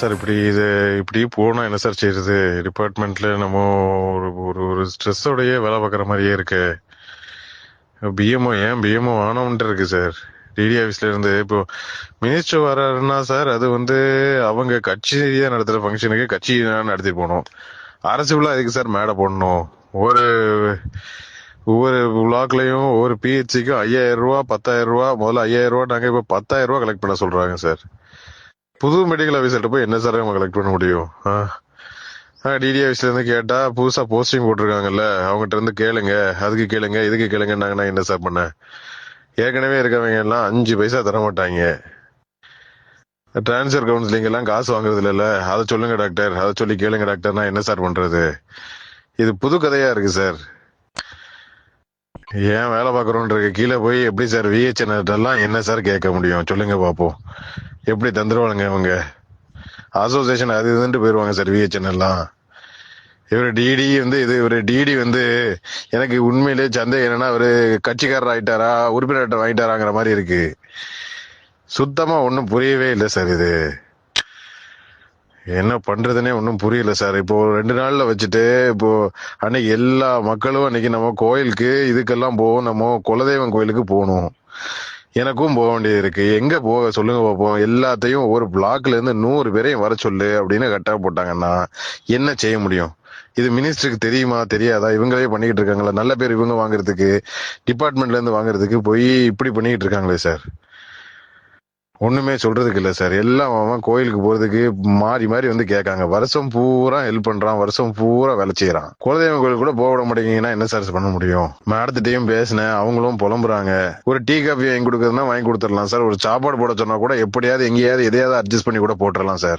Sir இப்படி இது இப்படி போனா என்ன சார் செய்யறது டிபார்ட்மெண்ட்ல நம்ம ஒரு ஒரு ஒரு ஸ்ட்ரெஸ்ஸோடயே வேலை பார்க்குற மாதிரியே இருக்கு. பிஎம்ஓ ஏன் பிஎம்ஓ ஆனவன்ட்டு இருக்கு சார். டிடி ஆஃபீஸ்ல இருந்து இப்போ மினிஸ்டர் வர்றாருன்னா சார் அது வந்து அவங்க கட்சி ரீதியாக நடத்துகிற ஃபங்க்ஷனுக்கு கட்சி நடத்திட்டு போகணும். அரசு விழா அதுக்கு சார் மேடை போடணும்? ஒரு ஒவ்வொரு பிளாக்லையும் ஒவ்வொரு பிஹெச்சிக்கும் ஐயாயிரம் ரூபா பத்தாயிரம் ரூபா முதல்ல ஐயாயிரம் ரூபா நாங்கள் இப்போ பத்தாயிரம் ரூபா கலெக்ட் பண்ண சொல்றாங்க சார். புது மெடிக்கல் ஆஃபீஸர்கிட்ட போய் என்ன சார் நம்ம கலெக்ட் பண்ண முடியும்? டிடி ஆஃபீஸ்ல இருந்து கேட்டா புதுசா போஸ்டிங் போட்டிருக்காங்கல்ல அவங்ககிட்ட இருந்து கேளுங்க அதுக்கு கேளுங்க இதுக்கு கேளுங்கன்னாங்கன்னா என்ன சார் பண்ண? ஏற்கனவே இருக்கவங்க எல்லாம் அஞ்சு பைசா தர மாட்டாங்க. டிரான்ஸ்ஃபர் கவுன்சிலிங் எல்லாம் காசு வாங்குறது இல்லைல்ல அதை சொல்லுங்க டாக்டர் அதை சொல்லி கேளுங்க டாக்டர்னா என்ன சார் பண்றது? இது புது கதையா இருக்கு சார் ஏன் வேலை பார்க்குறோன்றது கீழே போய் எப்படி சார் விஹெச்என்எல்லாம் என்ன சார் கேட்க முடியும்? சொல்லுங்க பாப்போம். எப்படி தந்துடுவானுங்க அவங்க அசோசியேஷன் அது இதுன்ட்டு போயிருவாங்க சார் விஹெச்என் எல்லாம். இவர் டிடி வந்து இது இவர் டிடி வந்து எனக்கு உண்மையிலே சந்தேகம் என்னன்னா அவரு கட்சிக்காரர் ஆயிட்டாரா உறுப்பினர் வாங்கிட்டாராங்கிற மாதிரி இருக்கு. சுத்தமா ஒன்றும் புரியவே இல்லை சார் இது. என்ன பண்றதுனே ஒன்றும் புரியல சார் இப்போ ரெண்டு நாள்ல வச்சுட்டு இப்போ அன்னைக்கு எல்லா மக்களும் அன்னைக்கு நம்ம கோயிலுக்கு இதுக்கெல்லாம் போவோம் நம்ம குலதெய்வம் கோயிலுக்கு போகணும். எனக்கும் போக வேண்டியது இருக்கு. எங்க போக சொல்லுங்க பார்ப்போம் எல்லாத்தையும் ஒவ்வொரு பிளாக்ல இருந்து நூறு பேரையும் வர சொல்லு அப்படின்னு கட்டாக போட்டாங்கன்னா என்ன செய்ய முடியும்? இது மினிஸ்டருக்கு தெரியுமா? தெரியாதா? இவங்களே பண்ணிக்கிட்டு இருக்காங்களா? நல்ல பேர் இவங்க வாங்குறதுக்கு டிபார்ட்மெண்ட்ல இருந்து வாங்குறதுக்கு போய் இப்படி பண்ணிக்கிட்டு இருக்காங்களே சார் ஒண்ணுமே சொல்றதுக்கு இல்ல சார். எல்லாம் அவன் கோயிலுக்கு போறதுக்கு மாறி மாறி வந்து கேட்காங்க. வருஷம் பூரா ஹெல்ப் பண்றான். வருஷம் பூரா வேலை செய்யறான். குலதெய்வம் கோயில் கூட போக விட மாட்டேங்கன்னா என்ன சார் பண்ண முடியும்? மேடத்திட்டையும் பேசினேன். அவங்களும் புலம்புறாங்க. ஒரு டீ காஃபி வாங்கி கொடுக்குறதுனா வாங்கி கொடுத்துடலாம் சார். ஒரு சாப்பாடு போட சொன்னா கூட எப்படியாவது எங்கேயாவது எதையாவது அட்ஜஸ்ட் பண்ணி கூட போட்டுடலாம் சார்.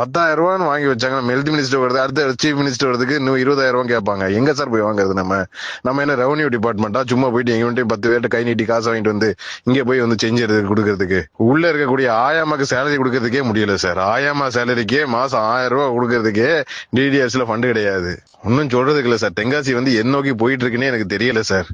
பத்தாயிரம் ரூபான்னு வாங்கி வச்சாங்க நம்ம ஹெல்த் மினிஸ்டர் வருது அடுத்த சீஃப் மினிஸ்டர் வருதுக்கு இன்னும் இருபதாயிரம் ரூபா கேட்பாங்க. எங்க சார் போய் வாங்குறது நம்ம? நம்ம என்ன ரெவன்யூ டிபார்ட்மெண்ட்டா சும்மா போயிட்டு எங்க பத்து பேர்ட்ட கை நீட்டி காசு வாங்கிட்டு வந்து இங்க போய் வந்து செஞ்சு கொடுக்கறதுக்கு. உள்ள இருக்கக்கூடிய ஆயாமாக்கு சேலரி கொடுக்கறதுக்கே முடியல சார் ஆயாமா சேலரிக்கே மாசம் ஆயிரம் ரூபாய் கொடுக்கறதுக்கே டிடிஎஸ்ல ஃபண்ட் கிடையாது. ஒன்னும் சொல்றதுக்கு இல்ல சார் தென்காசி வந்து என் நோக்கி போயிட்டு இருக்குன்னே எனக்கு தெரியல சார்